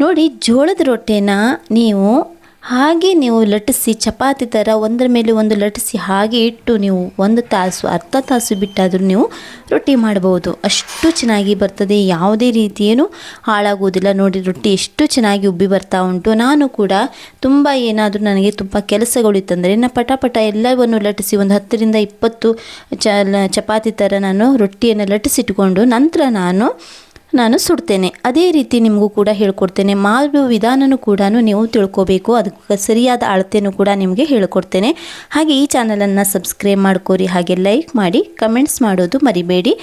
ನೋಡಿ ಜೋಳದ ರೊಟ್ಟೆನ ನೀವು ಹಾಗೆ ನೀವು ಲಟ್ಟಿಸಿ, ಚಪಾತಿ ಥರ ಒಂದರ ಮೇಲೆ ಒಂದು ಲಟ್ಟಿಸಿ ಹಾಗೆ ಇಟ್ಟು ನೀವು ಒಂದು ತಾಸು, ಅರ್ಧ ತಾಸು ಬಿಟ್ಟಾದರೂ ನೀವು ರೊಟ್ಟಿ ಮಾಡ್ಬೋದು. ಅಷ್ಟು ಚೆನ್ನಾಗಿ ಬರ್ತದೆ, ಯಾವುದೇ ರೀತಿಯೇನು ಹಾಳಾಗುವುದಿಲ್ಲ. ನೋಡಿ ರೊಟ್ಟಿ ಎಷ್ಟು ಚೆನ್ನಾಗಿ ಉಬ್ಬಿ ಬರ್ತಾ ಉಂಟು. ನಾನು ಕೂಡ ತುಂಬ ಏನಾದರೂ ನನಗೆ ತುಂಬ ಕೆಲಸಗಳಿತ್ತಂದರೆ ನಾನು ಪಟಾಪಟ ಪಟ ಎಲ್ಲವನ್ನು ಲಟ್ಟಿಸಿ ಒಂದು ಹತ್ತರಿಂದ ಇಪ್ಪತ್ತು ಚಪಾತಿ ಥರ ನಾನು ರೊಟ್ಟಿಯನ್ನು ಲಟ್ಟಿಸಿಟ್ಕೊಂಡು ನಂತರ ನಾನು ನಾನು ಸುಡ್ತೇನೆ. ಅದೇ ರೀತಿ ನಿಮಗೂ ಕೂಡ ಹೇಳ್ಕೊಡ್ತೇನೆ. ಮಾಡುವ ವಿಧಾನನೂ ಕೂಡ ನೀವು ತಿಳ್ಕೊಬೇಕು. ಅದಕ್ಕೆ ಸರಿಯಾದ ಅಳತೆಯೂ ಕೂಡ ನಿಮಗೆ ಹೇಳ್ಕೊಡ್ತೇನೆ. ಹಾಗೆ ಈ ಚಾನಲನ್ನು ಸಬ್ಸ್ಕ್ರೈಬ್ ಮಾಡ್ಕೋರಿ. ಹಾಗೆ ಲೈಕ್ ಮಾಡಿ, ಕಮೆಂಟ್ಸ್ ಮಾಡೋದು ಮರಿಬೇಡಿ.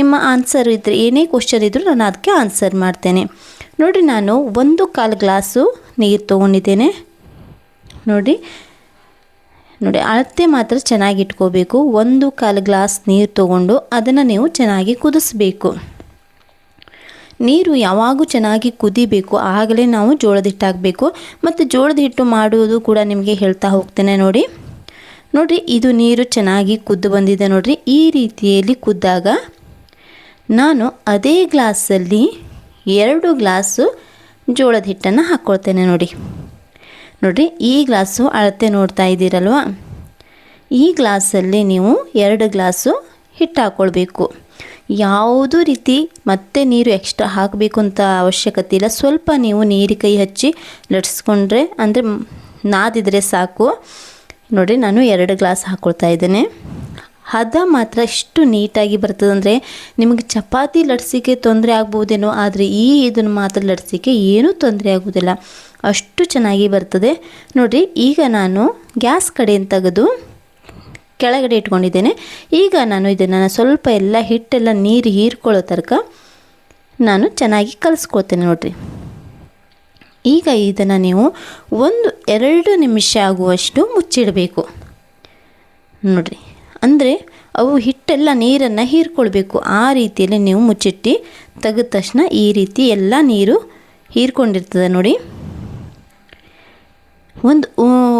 ನಿಮ್ಮ ಆನ್ಸರ್ ಇದ್ದರೆ ಏನೇ ಕ್ವಶನ್ ಇದ್ದರೂ ನಾನು ಅದಕ್ಕೆ ಆನ್ಸರ್ ಮಾಡ್ತೇನೆ. ನೋಡಿ, ನಾನು ಒಂದು ಕಾಲು ಗ್ಲಾಸು ನೀರು ತೊಗೊಂಡಿದ್ದೇನೆ. ನೋಡಿ ನೋಡಿ, ಅಳತೆ ಮಾತ್ರ ಚೆನ್ನಾಗಿ ಇಟ್ಕೋಬೇಕು. ಒಂದು ಕಾಲು ಗ್ಲಾಸ್ ನೀರು ತೊಗೊಂಡು ಅದನ್ನು ನೀವು ಚೆನ್ನಾಗಿ ಕುದಿಸ್ಬೇಕು. ನೀರು ಯಾವಾಗೂ ಚೆನ್ನಾಗಿ ಕುದಿಬೇಕು, ಆಗಲೇ ನಾವು ಜೋಳದ ಹಿಟ್ಟು ಹಾಕಬೇಕು ಮತ್ತು ಜೋಳದ ಹಿಟ್ಟು ಮಾಡುವುದು ಕೂಡ ನಿಮಗೆ ಹೇಳ್ತಾ ಹೋಗ್ತೇನೆ ನೋಡಿ. ನೋಡಿರಿ, ಇದು ನೀರು ಚೆನ್ನಾಗಿ ಕುದ್ದು ಬಂದಿದೆ ನೋಡಿರಿ. ಈ ರೀತಿಯಲ್ಲಿ ಕುದ್ದಾಗ ನಾನು ಅದೇ ಗ್ಲಾಸಲ್ಲಿ ಎರಡು ಗ್ಲಾಸು ಜೋಳದ ಹಿಟ್ಟನ್ನು ಹಾಕ್ಕೊಳ್ತೇನೆ ನೋಡಿ. ನೋಡಿರಿ, ಈ ಗ್ಲಾಸು ಅಳತೆ ನೋಡ್ತಾ ಇದ್ದೀರಲ್ವ? ಈ ಗ್ಲಾಸಲ್ಲಿ ನೀವು ಎರಡು ಗ್ಲಾಸು ಹಿಟ್ಟು ಹಾಕ್ಕೊಳ್ಬೇಕು ಯಾವುದೂ ರೀತಿ ಮತ್ತೆ ನೀರು ಎಕ್ಸ್ಟ್ರಾ ಹಾಕಬೇಕು ಅಂತ ಅವಶ್ಯಕತೆ ಇಲ್ಲ. ಸ್ವಲ್ಪ ನೀವು ನೀರು ಕೈ ಹಚ್ಚಿ ಲಟ್ಸ್ಕೊಂಡ್ರೆ ಅಂದರೆ ನಾದಿದ್ರೆ ಸಾಕು. ನೋಡಿ, ನಾನು ಎರಡು ಗ್ಲಾಸ್ ಹಾಕ್ಕೊಳ್ತಾ ಇದ್ದೇನೆ. ಹದ ಮಾತ್ರ ಎಷ್ಟು ನೀಟಾಗಿ ಬರ್ತದಂದರೆ ನಿಮಗೆ ಚಪಾತಿ ಲಟ್ಸಿಕೆ ತೊಂದರೆ ಆಗ್ಬೋದೇನೋ, ಆದರೆ ಈ ಇದನ್ನು ಮಾತ್ರ ಲಟ್ಸಿಕೆ ಏನೂ ತೊಂದರೆ ಆಗೋದಿಲ್ಲ ಅಷ್ಟು ಚೆನ್ನಾಗಿ ಬರ್ತದೆ. ನೋಡಿರಿ ಈಗ ನಾನು ಗ್ಯಾಸ್ ಕಡೆಯಿಂದ ತೆಗೆದು ಕೆಳಗಡೆ ಇಟ್ಕೊಂಡಿದ್ದೇನೆ. ಈಗ ನಾನು ಇದನ್ನು ಸ್ವಲ್ಪ ಎಲ್ಲ ಹಿಟ್ಟೆಲ್ಲ ನೀರು ಹೀರ್ಕೊಳ್ಳೋ ತನಕ ನಾನು ಚೆನ್ನಾಗಿ ಕಲಿಸ್ಕೊಳ್ತೇನೆ ನೋಡಿರಿ. ಈಗ ಇದನ್ನು ನೀವು ಒಂದು ಎರಡು ನಿಮಿಷ ಆಗುವಷ್ಟು ಮುಚ್ಚಿಡಬೇಕು. ನೋಡಿರಿ. ಅಂದರೆ ಅವು ಹಿಟ್ಟೆಲ್ಲ ನೀರನ್ನು ಹೀರ್ಕೊಳ್ಬೇಕು. ಆ ರೀತಿಯಲ್ಲಿ ನೀವು ಮುಚ್ಚಿಟ್ಟು ತೆಗೆದ ತಕ್ಷಣ ಈ ರೀತಿ ಎಲ್ಲ ನೀರು ಹೀರ್ಕೊಂಡಿರ್ತದೆ ನೋಡಿ. ಒಂದು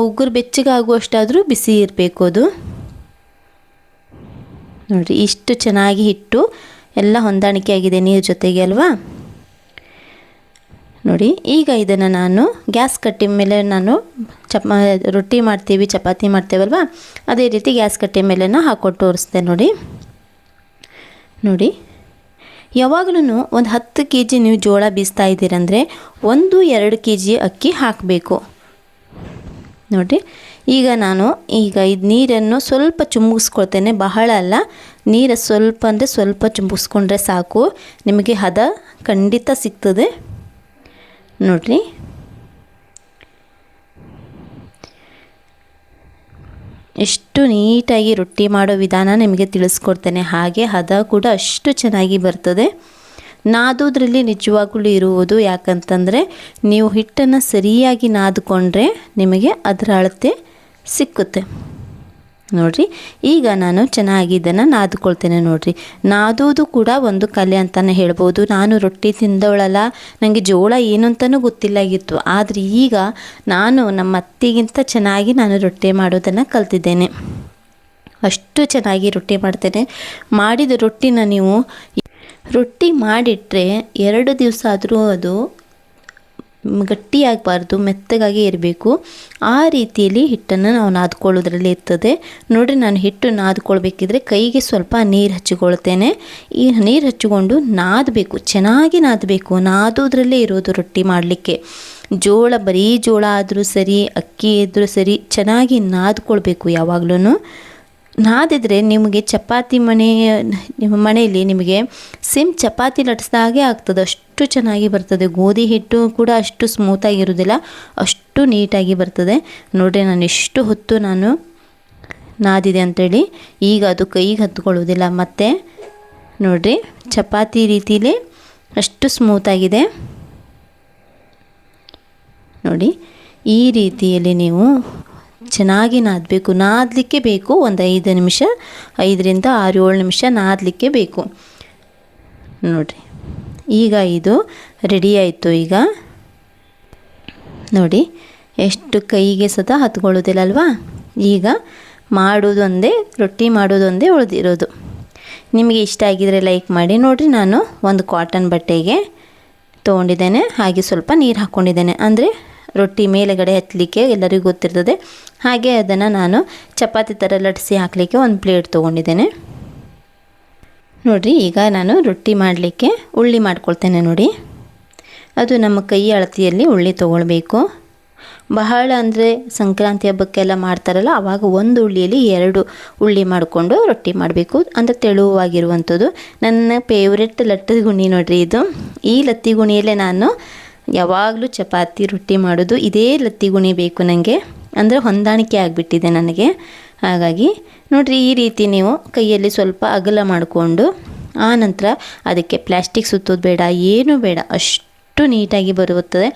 ಉಗುರು ಬೆಚ್ಚಗಾಗುವಷ್ಟಾದರೂ ಬಿಸಿ ಇರಬೇಕು ಅದು. ನೋಡಿ ಇಷ್ಟು ಚೆನ್ನಾಗಿ ಹಿಟ್ಟು ಎಲ್ಲ ಹೊಂದಾಣಿಕೆ ಆಗಿದೆ ನೀರು ಜೊತೆಗೆ ಅಲ್ವಾ? ನೋಡಿ, ಈಗ ಇದನ್ನು ನಾನು ಗ್ಯಾಸ್ ಕಟ್ಟಿ ಮೇಲೆ ನಾನು ಚಪ, ರೊಟ್ಟಿ ಮಾಡ್ತೀವಿ, ಚಪಾತಿ ಮಾಡ್ತೇವಲ್ವ? ಅದೇ ರೀತಿ ಗ್ಯಾಸ್ ಕಟ್ಟಿ ಮೇಲೆ ಹಾಕ್ಕೊಟ್ಟು ತೋರಿಸ್ದೆ ನೋಡಿ. ನೋಡಿ ಯಾವಾಗಲೂ ಒಂದು ಹತ್ತು ಕೆ ಜಿ ನೀವು ಜೋಳ ಬೀಸ್ತಾ ಇದ್ದೀರಂದರೆ ಒಂದು ಎರಡು ಕೆ ಜಿ ಅಕ್ಕಿ ಹಾಕಬೇಕು. ನೋಡಿ ಈಗ ನಾನು ಈಗ ಇದು ನೀರನ್ನು ಸ್ವಲ್ಪ ಚುಮುಗಿಸ್ಕೊಳ್ತೇನೆ ಬಹಳ ಅಲ್ಲ, ನೀರು ಸ್ವಲ್ಪ ಅಂದರೆ ಸ್ವಲ್ಪ ಚುಮುಗಿಸ್ಕೊಂಡ್ರೆ ಸಾಕು. ನಿಮಗೆ ಹದ ಖಂಡಿತ ಸಿಗ್ತದೆ. ನೋಡ್ರಿ. ಎಷ್ಟು ನೀಟಾಗಿ ರೊಟ್ಟಿ ಮಾಡೋ ವಿಧಾನ ನಿಮಗೆ ತಿಳಿಸ್ಕೊಡ್ತೇನೆ. ಹಾಗೆ ಹದ ಕೂಡ ಅಷ್ಟು ಚೆನ್ನಾಗಿ ಬರ್ತದೆ. ನಾದೋದ್ರಲ್ಲಿ ನಿಜವಾಗಲೂ ಇರುವುದು ಯಾಕಂತಂದರೆ, ನೀವು ಹಿಟ್ಟನ್ನು ಸರಿಯಾಗಿ ನಾದಿಕೊಂಡ್ರೆ ನಿಮಗೆ ಅದರ ಅಳತೆ ಸಿಕ್ಕುತ್ತೆ. ನೋಡಿರಿ, ಈಗ ನಾನು ಚೆನ್ನಾಗಿ ಇದನ್ನು ನಾದ್ಕೊಳ್ತೇನೆ ನೋಡಿರಿ. ನಾದೋದು ಕೂಡ ಒಂದು ಕಲೆ ಅಂತಲೇ ಹೇಳ್ಬೋದು. ನಾನು ರೊಟ್ಟಿ ತಿಂದವಳಲ್ಲ ನನಗೆ ಜೋಳ ಏನು ಅಂತಲೂ ಗೊತ್ತಿಲ್ಲಾಗಿತ್ತು ಆದರೆ ಈಗ ನಾನು ನಮ್ಮ ಅತ್ತಿಗಿಂತ ಚೆನ್ನಾಗಿ ನಾನು ರೊಟ್ಟಿ ಮಾಡೋದನ್ನು ಕಲ್ತಿದ್ದೇನೆ. ಅಷ್ಟು ಚೆನ್ನಾಗಿ ರೊಟ್ಟಿ ಮಾಡ್ತೇನೆ. ಮಾಡಿದ ರೊಟ್ಟಿನ ನೀವು ರೊಟ್ಟಿ ಮಾಡಿಟ್ರೆ ಎರಡು ದಿವಸ ಆದರೂ ಅದು ಗಟ್ಟಿಯಾಗಬಾರ್ದು, ಮೆತ್ತಗಾಗಿ ಇರಬೇಕು. ಆ ರೀತಿಯಲ್ಲಿ ಹಿಟ್ಟನ್ನು ನಾವು ನಾದ್ಕೊಳ್ಳೋದ್ರಲ್ಲಿ ಇರ್ತದೆ. ನೋಡಿರಿ, ನಾನು ಹಿಟ್ಟು ನಾದ್ಕೊಳ್ಬೇಕಿದ್ರೆ ಕೈಗೆ ಸ್ವಲ್ಪ ನೀರು ಹಚ್ಚಿಕೊಳ್ತೇನೆ. ಈ ನೀರು ಹಚ್ಚಿಕೊಂಡು ನಾದಬೇಕು, ಚೆನ್ನಾಗಿ ನಾದಬೇಕು. ನಾದೋದ್ರಲ್ಲೇ ಇರೋದು ರೊಟ್ಟಿ ಮಾಡಲಿಕ್ಕೆ. ಜೋಳ, ಬರೀ ಜೋಳ ಆದರೂ ಸರಿ, ಅಕ್ಕಿ ಇದ್ದರೂ ಸರಿ, ಚೆನ್ನಾಗಿ ನಾದ್ಕೊಳ್ಬೇಕು ಯಾವಾಗಲೂ ನಾದಿದ್ರೆ ನಿಮಗೆ ಚಪಾತಿ ಮನೆ, ನಿಮ್ಮ ಮನೆಯಲ್ಲಿ ನಿಮಗೆ ಸೇಮ್ ಚಪಾತಿ ಲಟ್ಸ್ದಾಗೆ ಆಗ್ತದೆ. ಅಷ್ಟು ಚೆನ್ನಾಗಿ ಬರ್ತದೆ. ಗೋಧಿ ಹಿಟ್ಟು ಕೂಡ ಅಷ್ಟು ಸ್ಮೂತಾಗಿರೋದಿಲ್ಲ ಅಷ್ಟು ನೀಟಾಗಿ ಬರ್ತದೆ. ನೋಡಿರಿ, ನಾನು ಎಷ್ಟು ಹೊತ್ತು ನಾನು ನಾದಿದೆ ಅಂಥೇಳಿ ಈಗ ಅದು ಕೈಗೆ ಹತ್ಕೊಳ್ಳೋದಿಲ್ಲ ಮತ್ತು ನೋಡಿರಿ, ಚಪಾತಿ ರೀತಿಲಿ ಅಷ್ಟು ಸ್ಮೂತಾಗಿದೆ ನೋಡಿ, ಈ ರೀತಿಯಲ್ಲಿ ನೀವು ಚೆನ್ನಾಗಿ ನಾದಬೇಕು. ನಾದಲಿಕ್ಕೆ ಬೇಕು ಒಂದು ಐದು ನಿಮಿಷ, ಐದರಿಂದ ಆರು, ಏಳು ನಿಮಿಷ ನಾದಲಿಕ್ಕೆ ಬೇಕು. ನೋಡಿರಿ. ಈಗ ಇದು ರೆಡಿ ಆಯಿತು ಈಗ. ನೋಡಿ, ಎಷ್ಟು ಕೈಗೆ ಸದಾ ಹತ್ಕೊಳ್ಳೋದಿಲ್ಲ ಅಲ್ವಾ ಈಗ ಮಾಡೋದೊಂದೇ ರೊಟ್ಟಿ ಮಾಡೋದೊಂದೇ ಉಳಿದಿರೋದು. ನಿಮಗೆ ಇಷ್ಟ ಆಗಿದರೆ ಲೈಕ್ ಮಾಡಿ. ನೋಡಿರಿ, ನಾನು ಒಂದು ಕಾಟನ್ ಬಟ್ಟೆಗೆ ತೊಗೊಂಡಿದ್ದೇನೆ. ಹಾಗೆ ಸ್ವಲ್ಪ ನೀರು ಹಾಕ್ಕೊಂಡಿದ್ದೇನೆ ಅಂದರೆ ರೊಟ್ಟಿ ಮೇಲೆಗಡೆ ಹತ್ತಲಿಕ್ಕೆ ಎಲ್ಲರಿಗೂ ಗೊತ್ತಿರ್ತದೆ. ಹಾಗೆ ಅದನ್ನು ನಾನು ಚಪಾತಿ ಥರ ಲಟ್ಟಿಸಿ ಹಾಕಲಿಕ್ಕೆ ಒಂದು ಪ್ಲೇಟ್ ತೊಗೊಂಡಿದ್ದೇನೆ. ನೋಡಿರಿ, ಈಗ ನಾನು ರೊಟ್ಟಿ ಮಾಡಲಿಕ್ಕೆ ಉಳ್ಳಿ ಮಾಡ್ಕೊಳ್ತೇನೆ ನೋಡಿ. ಅದು ನಮ್ಮ ಕೈ ಅಳತಿಯಲ್ಲಿ ಉಳ್ಳಿ ತೊಗೊಳ್ಬೇಕು. ಬಹಳ ಅಂದರೆ ಸಂಕ್ರಾಂತಿ ಹಬ್ಬಕ್ಕೆಲ್ಲ ಮಾಡ್ತಾರಲ್ಲ ಆವಾಗ ಒಂದು ಉಳ್ಳಿಯಲ್ಲಿ ಎರಡು ಉಳ್ಳಿ ಮಾಡಿಕೊಂಡು ರೊಟ್ಟಿ ಮಾಡಬೇಕು. ಅಂದರೆ ತೆಳುವಾಗಿರುವಂಥದ್ದು ನನ್ನ ಫೇವ್ರೆಟ್ ಲಟ್ಟದ ಗುಣಿ ನೋಡಿರಿ ಇದು. ಈ ಲತ್ತಿ ಗುಣಿಯಲ್ಲೇ ನಾನು ಯಾವಾಗಲೂ ಚಪಾತಿ, ರೊಟ್ಟಿ ಮಾಡೋದು ಇದೇ ಲತ್ತಿ ಗುಣಿ ಬೇಕು ನನಗೆ ಅಂದರೆ ಹೊಂದಾಣಿಕೆ ಆಗಿಬಿಟ್ಟಿದೆ ನನಗೆ. ಹಾಗಾಗಿ ನೋಡಿರಿ ಈ ರೀತಿ ನೀವು ಕೈಯಲ್ಲಿ ಸ್ವಲ್ಪ ಅಗಲ ಮಾಡಿಕೊಂಡು, ಆ ನಂತರ ಅದಕ್ಕೆ ಪ್ಲ್ಯಾಸ್ಟಿಕ್ ಸುತ್ತೋದು ಬೇಡ, ಏನೂ ಬೇಡ, ಅಷ್ಟು ನೀಟಾಗಿ ಬರುತ್ತದೆ.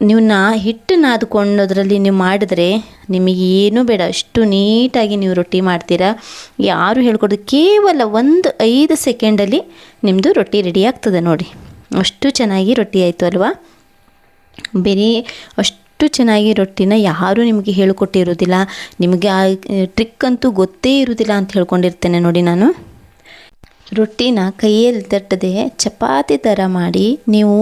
ನೀವು ನಾ ಹಿಟ್ಟು ನಾದ್ಕೊಂಡೋದ್ರಲ್ಲಿ ನೀವು ಮಾಡಿದ್ರೆ ನಿಮಗೆ ಏನೂ ಬೇಡ, ಅಷ್ಟು ನೀಟಾಗಿ ನೀವು ರೊಟ್ಟಿ ಮಾಡ್ತೀರಾ. ಯಾರು ಹೇಳ್ಕೊಡೋದು ಕೇವಲ ಒಂದು ಐದು ಸೆಕೆಂಡಲ್ಲಿ ನಿಮ್ಮದು ರೊಟ್ಟಿ ರೆಡಿ ಆಗ್ತದೆ ನೋಡಿ. ಅಷ್ಟು ಚೆನ್ನಾಗಿ ರೊಟ್ಟಿ ಆಯಿತು ಅಲ್ವಾ? ಬೇರೆ ಅಷ್ಟು ಚೆನ್ನಾಗಿ ರೊಟ್ಟಿನ ಯಾರೂ ನಿಮಗೆ ಹೇಳಿಕೊಟ್ಟಿರೋದಿಲ್ಲ. ನಿಮಗೆ ಆ ಟ್ರಿಕ್ ಅಂತೂ ಗೊತ್ತೇ ಇರೋದಿಲ್ಲ ಅಂತ ಹೇಳ್ಕೊಂಡಿರ್ತೇನೆ ನೋಡಿ ನಾನು. ರೊಟ್ಟಿನ ಕೈಯಲ್ಲಿ ತಟ್ಟದೆ ಚಪಾತಿ ಥರ ಮಾಡಿ ನೀವು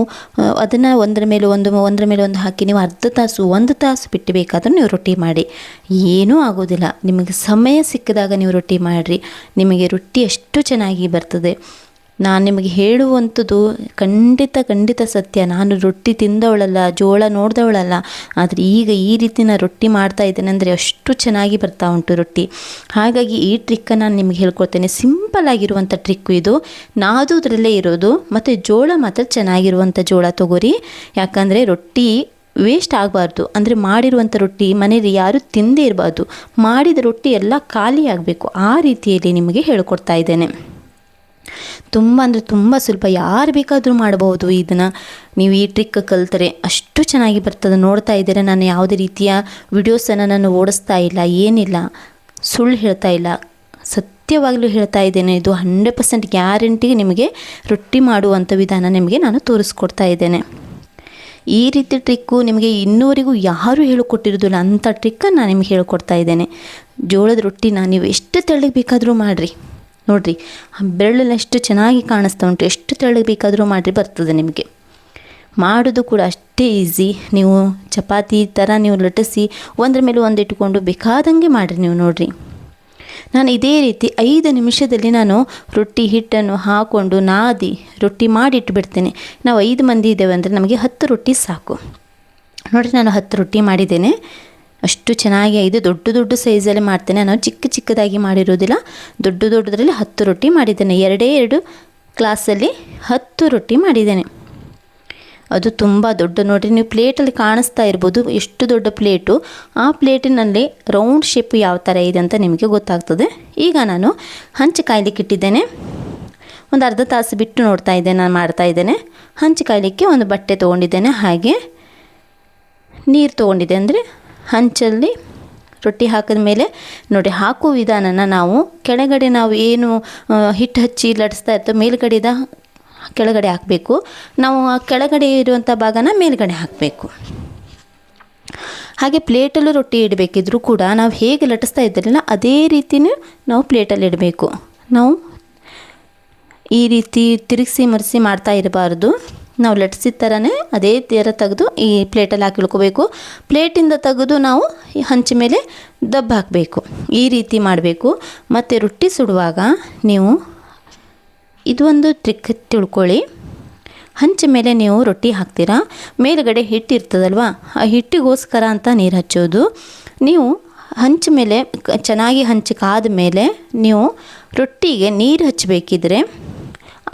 ಅದನ್ನು ಒಂದರ ಮೇಲೆ ಒಂದು, ಒಂದರ ಮೇಲೆ ಒಂದು ಹಾಕಿ ನೀವು ಅರ್ಧ ತಾಸು, ಒಂದು ತಾಸು ಬಿಟ್ಟು ಬೇಕಾದರೂ ನೀವು ರೊಟ್ಟಿ ಮಾಡಿ. ಏನೂ ಆಗೋದಿಲ್ಲ. ನಿಮಗೆ ಸಮಯ ಸಿಕ್ಕಿದಾಗ ನೀವು ರೊಟ್ಟಿ ಮಾಡಿರಿ. ನಿಮಗೆ ರೊಟ್ಟಿ ಅಷ್ಟು ಚೆನ್ನಾಗಿ ಬರ್ತದೆ. ನಾನು ನಿಮಗೆ ಹೇಳುವಂಥದ್ದು ಖಂಡಿತ ಖಂಡಿತ ಸತ್ಯ. ನಾನು ರೊಟ್ಟಿ ತಿಂದವಳಲ್ಲ, ಜೋಳ ನೋಡಿದವಳಲ್ಲ. ಆದರೆ ಈಗ ಈ ರೀತಿ ನಾನು ರೊಟ್ಟಿ ಮಾಡ್ತಾ ಇದ್ದೇನೆ ಅಂದರೆ ಅಷ್ಟು ಚೆನ್ನಾಗಿ ಬರ್ತಾ ಉಂಟು ರೊಟ್ಟಿ. ಹಾಗಾಗಿ ಈ ಟ್ರಿಕ್ಕನ್ನು ನಾನು ನಿಮಗೆ ಹೇಳ್ಕೊಡ್ತೇನೆ. ಸಿಂಪಲ್ ಆಗಿರುವಂಥ ಟ್ರಿಕ್ಕು ಇದು. ನಾದೋದ್ರಲ್ಲೇ ಇರೋದು. ಮತ್ತು ಜೋಳ ಮಾತ್ರ ಚೆನ್ನಾಗಿರುವಂಥ ಜೋಳ ತೊಗೋರಿ. ಯಾಕಂದರೆ ರೊಟ್ಟಿ ವೇಸ್ಟ್ ಆಗಬಾರ್ದು. ಅಂದರೆ ಮಾಡಿರುವಂಥ ರೊಟ್ಟಿ ಮನೆಯಲ್ಲಿ ಯಾರೂ ತಿಂದೇ ಇರಬಾರ್ದು. ಮಾಡಿದ ರೊಟ್ಟಿ ಎಲ್ಲ ಖಾಲಿ ಆಗಬೇಕು. ಆ ರೀತಿಯಲ್ಲಿ ನಿಮಗೆ ಹೇಳ್ಕೊಡ್ತಾ ಇದ್ದೇನೆ. ತುಂಬ ಅಂದರೆ ತುಂಬ ಸ್ವಲ್ಪ ಯಾರು ಬೇಕಾದರೂ ಮಾಡಬಹುದು ಇದನ್ನು. ನೀವು ಈ ಟ್ರಿಕ್ ಕಲ್ತರೆ ಅಷ್ಟು ಚೆನ್ನಾಗಿ ಬರ್ತದೆ. ನೋಡ್ತಾ ಇದ್ದೀರ, ನಾನು ಯಾವುದೇ ರೀತಿಯ ವಿಡಿಯೋಸನ್ನು ನಾನು ಓಡಿಸ್ತಾ ಇಲ್ಲ, ಏನಿಲ್ಲ. ಸುಳ್ಳು ಹೇಳ್ತಾ ಇಲ್ಲ. ಸತ್ಯವಾಗಲೂ ಹೇಳ್ತಾ ಇದ್ದೇನೆ. ಇದು ಹಂಡ್ರೆಡ್ ಪರ್ಸೆಂಟ್ ಗ್ಯಾರಂಟಿ ನಿಮಗೆ ರೊಟ್ಟಿ ಮಾಡುವಂಥ ವಿಧಾನ ನಿಮಗೆ ನಾನು ತೋರಿಸ್ಕೊಡ್ತಾ ಇದ್ದೇನೆ. ಈ ರೀತಿ ಟ್ರಿಕ್ಕು ನಿಮಗೆ ಇನ್ನೂವರೆಗೂ ಯಾರೂ ಹೇಳಿಕೊಟ್ಟಿರೋದಿಲ್ಲ. ಅಂಥ ಟ್ರಿಕ್ಕನ್ನು ನಾನು ನಿಮಗೆ ಹೇಳ್ಕೊಡ್ತಾ ಇದ್ದೇನೆ. ಜೋಳದ ರೊಟ್ಟಿನ ನೀವು ಎಷ್ಟು ತೆಳ್ಳಗೆ ಬೇಕಾದರೂ ಮಾಡಿರಿ. ನೋಡಿರಿ ಬೆರಳಲ್ಲಿ ಚೆನ್ನಾಗಿ ಕಾಣಿಸ್ತಾ ಉಂಟು, ಎಷ್ಟು ತೆಳ್ಳಗೆ ಬೇಕಾದರೂ ಮಾಡಿರಿ, ಬರ್ತದೆ ನಿಮಗೆ. ಮಾಡೋದು ಕೂಡ ಅಷ್ಟೇ ಈಸಿ ನೀವು ಚಪಾತಿ ಥರ ನೀವು ಲಟ್ಟಿಸಿ, ಒಂದ್ರ ಮೇಲೆ ಒಂದು ಇಟ್ಕೊಂಡು ಬೇಕಾದಂಗೆ ಮಾಡಿರಿ ನೀವು ನೋಡಿರಿ. ನಾನು ಇದೇ ರೀತಿ ಐದು ನಿಮಿಷದಲ್ಲಿ ನಾನು ರೊಟ್ಟಿ ಹಿಟ್ಟನ್ನು ಹಾಕ್ಕೊಂಡು ನಾದಿ ರೊಟ್ಟಿ ಮಾಡಿ ಇಟ್ಬಿಡ್ತೇನೆ ನಾವು ಐದು ಮಂದಿ ಇದ್ದೇವೆ ಅಂದರೆ ನಮಗೆ ಹತ್ತು ರೊಟ್ಟಿ ಸಾಕು. ನೋಡಿರಿ, ನಾನು ಹತ್ತು ರೊಟ್ಟಿ ಮಾಡಿದ್ದೇನೆ. ಅಷ್ಟು ಚೆನ್ನಾಗಿ ಇದು ದೊಡ್ಡ ದೊಡ್ಡ ಸೈಜಲ್ಲಿ ಮಾಡ್ತೇನೆ. ನಾನು ಚಿಕ್ಕ ಚಿಕ್ಕದಾಗಿ ಮಾಡಿರೋದಿಲ್ಲ. ದೊಡ್ಡ ದೊಡ್ಡದರಲ್ಲಿ ಹತ್ತು ರೊಟ್ಟಿ ಮಾಡಿದ್ದೇನೆ. ಎರಡೇ ಎರಡು ಕ್ಲಾಸಲ್ಲಿ ಹತ್ತು ರೊಟ್ಟಿ ಮಾಡಿದ್ದೇನೆ. ಅದು ತುಂಬ ದೊಡ್ಡ ನೋಡಿ ನೀವು ಪ್ಲೇಟಲ್ಲಿ ಕಾಣಿಸ್ತಾ ಇರ್ಬೋದು ಎಷ್ಟು ದೊಡ್ಡ ಪ್ಲೇಟು. ಆ ಪ್ಲೇಟಿನಲ್ಲಿ ರೌಂಡ್ ಶೇಪ್ ಯಾವ ಥರ ಇದೆ ಅಂತ ನಿಮಗೆ ಗೊತ್ತಾಗ್ತದೆ. ಈಗ ನಾನು ಹಂಚು ಕಾಯ್ಲಿಕ್ಕೆ ಇಟ್ಟಿದ್ದೇನೆ. ಒಂದು ಅರ್ಧ ತಾಸು ಬಿಟ್ಟು ನೋಡ್ತಾ ಇದ್ದೇನೆ ನಾನು ಮಾಡ್ತಾ ಇದ್ದೇನೆ. ಹಂಚು ಕಾಯಲಿಕ್ಕೆ ಒಂದು ಬಟ್ಟೆ ತೊಗೊಂಡಿದ್ದೇನೆ. ಹಾಗೆ ನೀರು ತೊಗೊಂಡಿದ್ದೆ. ಅಂದರೆ ಹಂಚಲ್ಲಿ ರೊಟ್ಟಿ ಹಾಕಿದ ಮೇಲೆ ನೋಡಿ ಹಾಕುವ ವಿಧಾನನ ನಾವು ಕೆಳಗಡೆ ನಾವು ಏನು ಹಿಟ್ಟು ಹಚ್ಚಿ ಲಟ್ಸ್ತಾ ಇರ್ತೇವೆ, ಮೇಲ್ಗಡೆದ ಕೆಳಗಡೆ ಹಾಕಬೇಕು. ನಾವು ಆ ಕೆಳಗಡೆ ಇರುವಂಥ ಭಾಗನ ಮೇಲ್ಗಡೆ ಹಾಕಬೇಕು. ಹಾಗೆ ಪ್ಲೇಟಲ್ಲೂ ರೊಟ್ಟಿ ಇಡಬೇಕಿದ್ರೂ ಕೂಡ ನಾವು ಹೇಗೆ ಲಟಿಸ್ತಾ ಇದ್ದಿರಲಿಲ್ಲ ಅದೇ ರೀತಿಯೂ ನಾವು ಪ್ಲೇಟಲ್ಲಿ ಇಡಬೇಕು. ನಾವು ಈ ರೀತಿ ತಿರುಗಿಸಿ ಮರೆಸಿ ಮಾಡ್ತಾ ಇರಬಾರ್ದು. ನಾವು ಲಟ್ಸಿದ ಥರನೇ ಅದೇ ಥರ ತೆಗೆದು ಈ ಪ್ಲೇಟಲ್ಲಿ ಹಾಕಿ ಇಳ್ಕೋಬೇಕು. ಪ್ಲೇಟಿಂದ ತೆಗೆದು ನಾವು ಹಂಚ ಮೇಲೆ ದಬ್ಬ ಹಾಕಬೇಕು. ಈ ರೀತಿ ಮಾಡಬೇಕು. ಮತ್ತು ರೊಟ್ಟಿ ಸುಡುವಾಗ ನೀವು ಇದು ಒಂದು ಟ್ರಿಕ್ ತಿಳ್ಕೊಳ್ಳಿ. ಹಂಚ ಮೇಲೆ ನೀವು ರೊಟ್ಟಿ ಹಾಕ್ತೀರಾ? ಮೇಲುಗಡೆ ಹಿಟ್ಟಿರ್ತದಲ್ವ ಆ ಹಿಟ್ಟಿಗೋಸ್ಕರ ಅಂತ ನೀರು ಹಚ್ಚೋದು. ನೀವು ಹಂಚ ಮೇಲೆ ಚೆನ್ನಾಗಿ ಹಂಚಕ್ಕಾದ ಮೇಲೆ ನೀವು ರೊಟ್ಟಿಗೆ ನೀರು ಹಚ್ಚಬೇಕಿದ್ರೆ,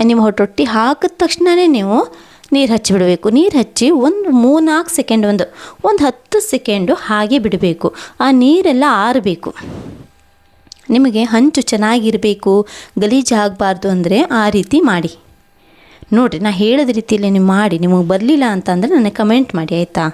ನೀವು ರೊಟ್ಟಿ ಹಾಕಿದ ತಕ್ಷಣವೇ ನೀವು ನೀರು ಹಚ್ಚಿಬಿಡಬೇಕು ನೀರು ಹಚ್ಚಿ ಒಂದು ಮೂರ್ನಾಲ್ಕು ಸೆಕೆಂಡ್, ಒಂದು ಒಂದು ಹತ್ತು ಸೆಕೆಂಡು ಹಾಗೆ ಬಿಡಬೇಕು. ಆ ನೀರೆಲ್ಲ ಆರಬೇಕು. ನಿಮಗೆ ಹಂಚು ಚೆನ್ನಾಗಿರಬೇಕು. ಗಲೀಜು ಆಗಬಾರ್ದು ಅಂದರೆ ಆ ರೀತಿ ಮಾಡಿ. ನೋಡಿರಿ ನಾ ಹೇಳಿದ ರೀತಿಯಲ್ಲಿ ನೀವು ಮಾಡಿ. ನಿಮಗೆ ಬರಲಿಲ್ಲ ಅಂತಂದರೆ ನನಗೆ ಕಮೆಂಟ್ ಮಾಡಿ, ಆಯಿತಾ?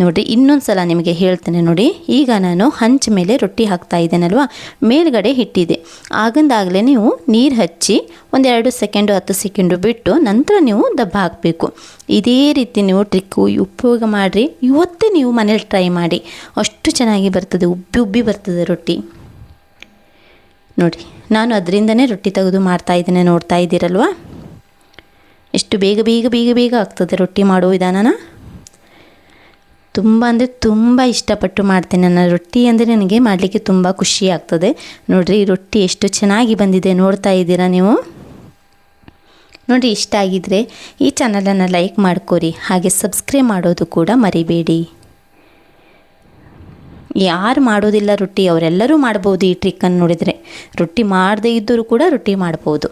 ನೋಡಿರಿ ಇನ್ನೊಂದು ಸಲ ನಿಮಗೆ ಹೇಳ್ತೇನೆ ನೋಡಿ. ಈಗ ನಾನು ಹಂಚ ಮೇಲೆ ರೊಟ್ಟಿ ಹಾಕ್ತಾ ಇದ್ದೇನಲ್ವ? ಮೇಲ್ಗಡೆ ಹಿಟ್ಟಿದೆ. ಆಗಂದಾಗಲೇ ನೀವು ನೀರು ಹಚ್ಚಿ ಒಂದೆರಡು ಸೆಕೆಂಡು, ಹತ್ತು ಸೆಕೆಂಡು ಬಿಟ್ಟು ನಂತರ ನೀವು ದಬ್ಬ ಹಾಕಬೇಕು. ಇದೇ ರೀತಿ ನೀವು ಟ್ರಿಕ್ಕು ಉಪಯೋಗ ಮಾಡಿರಿ. ಇವತ್ತೇ ನೀವು ಮನೇಲಿ ಟ್ರೈ ಮಾಡಿ. ಅಷ್ಟು ಚೆನ್ನಾಗಿ ಬರ್ತದೆ, ಉಬ್ಬಿ ಉಬ್ಬಿ ಬರ್ತದೆ ರೊಟ್ಟಿ. ನೋಡಿ, ನಾನು ಅದರಿಂದನೇ ರೊಟ್ಟಿ ತೆಗೆದು ಮಾಡ್ತಾ ಇದ್ದೇನೆ, ನೋಡ್ತಾ ಇದ್ದೀರಲ್ವಾ? ಎಷ್ಟು ಬೇಗ ಬೇಗ ಬೇಗ ಬೇಗ ಆಗ್ತದೆ ರೊಟ್ಟಿ ಮಾಡೋ ವಿಧಾನನ? ತುಂಬ ಅಂದರೆ ತುಂಬ ಇಷ್ಟಪಟ್ಟು ಮಾಡ್ತೇನೆ. ನನ್ನ ರೊಟ್ಟಿ ಅಂದರೆ ನನಗೆ ಮಾಡಲಿಕ್ಕೆ ತುಂಬ ಖುಷಿ ಆಗ್ತದೆ. ನೋಡಿರಿ ರೊಟ್ಟಿ ಎಷ್ಟು ಚೆನ್ನಾಗಿ ಬಂದಿದೆ ನೋಡ್ತಾ ಇದ್ದೀರಾ ನೀವು? ನೋಡಿ ಇಷ್ಟ ಆಗಿದ್ದರೆ ಈ ಚಾನಲನ್ನು ಲೈಕ್ ಮಾಡ್ಕೊರಿ. ಹಾಗೆ ಸಬ್ಸ್ಕ್ರೈಬ್ ಮಾಡೋದು ಕೂಡ ಮರಿಬೇಡಿ. ಯಾರು ಮಾಡೋದಿಲ್ಲ ರೊಟ್ಟಿ, ಅವರೆಲ್ಲರೂ ಮಾಡ್ಬೋದು ಈ ಟ್ರಿಕ್ಕನ್ನು ನೋಡಿದರೆ. ರೊಟ್ಟಿ ಮಾಡದೇ ಇದ್ದರೂ ಕೂಡ ರೊಟ್ಟಿ ಮಾಡ್ಬೋದು.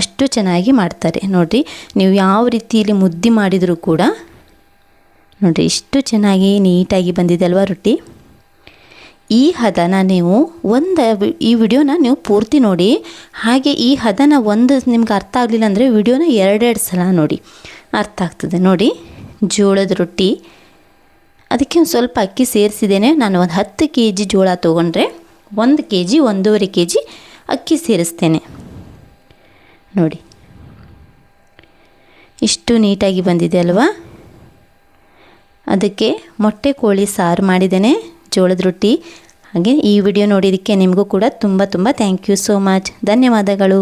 ಅಷ್ಟು ಚೆನ್ನಾಗಿ ಮಾಡ್ತಾರೆ. ನೋಡಿರಿ, ನೀವು ಯಾವ ರೀತಿಯಲ್ಲಿ ಮುದ್ದೆ ಮಾಡಿದರೂ ಕೂಡ ನೋಡಿರಿ ಇಷ್ಟು ಚೆನ್ನಾಗಿ ನೀಟಾಗಿ ಬಂದಿದೆ ಅಲ್ವಾ ರೊಟ್ಟಿ? ಈ ಹದನ ನೀವು ಒಂದು ಈ ವಿಡಿಯೋನ ನೀವು ಪೂರ್ತಿ ನೋಡಿ. ಹಾಗೆ ಈ ಹದನ ಒಂದು ನಿಮ್ಗೆ ಅರ್ಥ ಆಗಲಿಲ್ಲ ಅಂದರೆ ವಿಡಿಯೋನ ಎರಡೆರಡು ಸಲ ನೋಡಿ. ಅರ್ಥ ಆಗ್ತದೆ. ನೋಡಿ, ಜೋಳದ ರೊಟ್ಟಿ. ಅದಕ್ಕೆ ಒಂದು ಸ್ವಲ್ಪ ಅಕ್ಕಿ ಸೇರಿಸಿದ್ದೇನೆ. ನಾನು ಒಂದು ಹತ್ತು ಕೆ ಜಿ ಜೋಳ ತೊಗೊಂಡ್ರೆ ಒಂದು ಕೆ ಜಿ ಒಂದೂವರೆ ಕೆ ಜಿ ಅಕ್ಕಿ ಸೇರಿಸ್ತೇನೆ. ನೋಡಿ. ಇಷ್ಟು ನೀಟಾಗಿ ಬಂದಿದೆ ಅಲ್ವಾ? ಅದಕ್ಕೆ ಮೊಟ್ಟೆ ಕೋಳಿ ಸಾರು ಮಾಡಿದ್ದೇನೆ, ಜೋಳದ ರೊಟ್ಟಿ. ಹಾಗೆ ಈ ವಿಡಿಯೋ ನೋಡಿದ್ದಕ್ಕೆ ನಿಮಗೂ ಕೂಡ ತುಂಬ ತುಂಬ ಥ್ಯಾಂಕ್ ಯು ಸೋ ಮಚ್ ಧನ್ಯವಾದಗಳು.